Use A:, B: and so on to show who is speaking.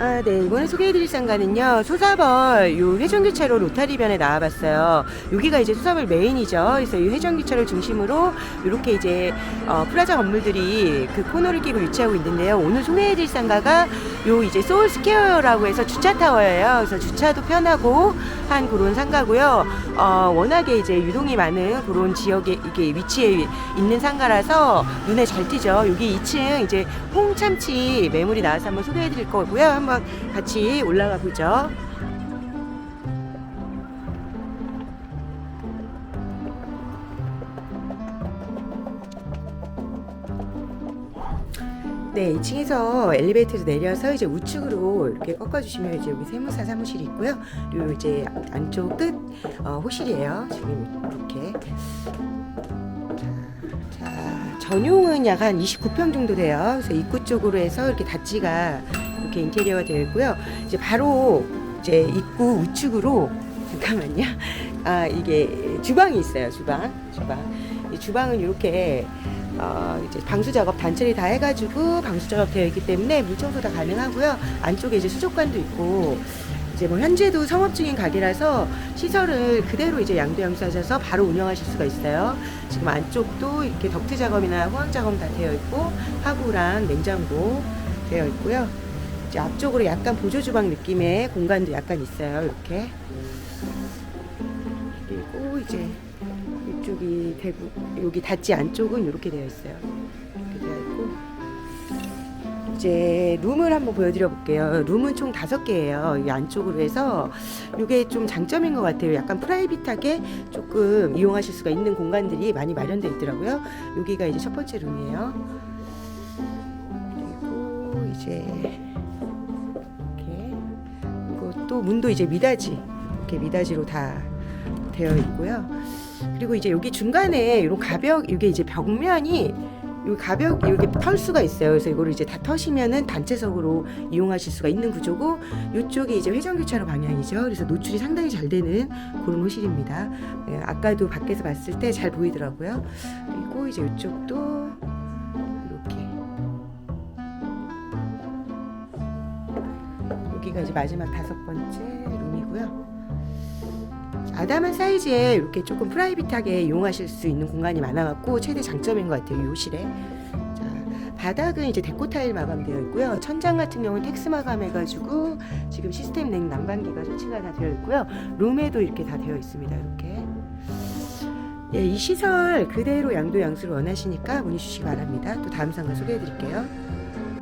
A: 아, 네. 이번에 소개해드릴 상가는요. 소사벌 요 회전교차로 로타리변에 나와봤어요. 여기가 이제 소사벌 메인이죠. 그래서 이 회전교차를 중심으로 이렇게 이제 어, 프라자 건물들이 그 코너를 끼고 위치하고 있는데요. 오늘 소개해드릴 상가가 요 이제 소울 스퀘어라고 해서 주차 타워예요. 그래서 주차도 편하고 한 그런 상가고요. 어, 워낙에 이제 유동이 많은 그런 지역에 이게 위치해 있는 상가라서 눈에 잘 띄죠. 여기 2층 이제 홍참치 매물이 나와서 한번 소개해드릴 거고요. 한번 같이 올라가 보죠. 네, 2층에서 엘리베이터에서 내려서 이제 우측으로 이렇게 꺾어주시면 이제 여기 세무사 사무실이 있고요. 요 이제 안쪽 끝 어, 호실이에요. 지금 이렇게. 자, 자, 전용은 약 한 29평 정도 돼요. 그래서 입구 쪽으로 해서 이렇게 닷지가 이렇게 인테리어가 되어 있고요. 이제 바로 이제 입구 우측으로 잠깐만요. 아 이게 주방이 있어요. 주방, 주방. 이 주방은 이렇게 어, 이제 방수 작업 단체를 다 해가지고 방수 작업 되어 있기 때문에 물 청소 다 가능하고요. 안쪽에 이제 수족관도 있고 이제 뭐 현재도 성업 중인 가게라서 시설을 그대로 이제 양도양수하셔서 바로 운영하실 수가 있어요. 지금 안쪽도 이렇게 덕트 작업이나 호황 작업 다 되어 있고 화구랑 냉장고 되어 있고요. 이제 앞쪽으로 약간 보조 주방 느낌의 공간도 약간 있어요. 이렇게 그리고 이제 이쪽이 대구 여기 닫지 안쪽은 이렇게 되어 있어요. 이렇게 되어 있고 이제 룸을 한번 보여드려 볼게요. 룸은 총 다섯 개예요. 이 안쪽으로 해서 이게 좀 장점인 것 같아요. 약간 프라이빗하게 조금 이용하실 수가 있는 공간들이 많이 마련되어 있더라고요. 여기가 이제 첫 번째 룸이에요. 그리고 이제 이렇게 그리고 또 문도 이제 미닫이 이렇게 미닫이로 다 되어 있고요. 그리고 이제 여기 중간에 이런 가벽 이게 이제 벽면이 이 가벽 이렇게 털 수가 있어요. 그래서 이거를 이제 다 터시면은 단체석으로 이용하실 수가 있는 구조고 이쪽이 이제 회전교차로 방향이죠. 그래서 노출이 상당히 잘 되는 그런 호실입니다. 예, 아까도 밖에서 봤을 때 잘 보이더라고요. 그리고 이제 이쪽도 이렇게 여기가 이제 마지막 다섯 번째 룸이고요. 아담한 사이즈에 이렇게 조금 프라이빗하게 이용하실 수 있는 공간이 많아갖고 최대 장점인 것 같아요. 자, 바닥은 이제 데코 타일 마감되어 있고요. 천장 같은 경우는 텍스 마감해가지고 지금 시스템 냉 난방기가 설치가 다 되어 있고요. 룸에도 이렇게 다 되어 있습니다. 이렇게. 예, 이 시설 그대로 양도 양수를 원하시니까 문의 주시기 바랍니다. 또 다음 상가 소개해 드릴게요.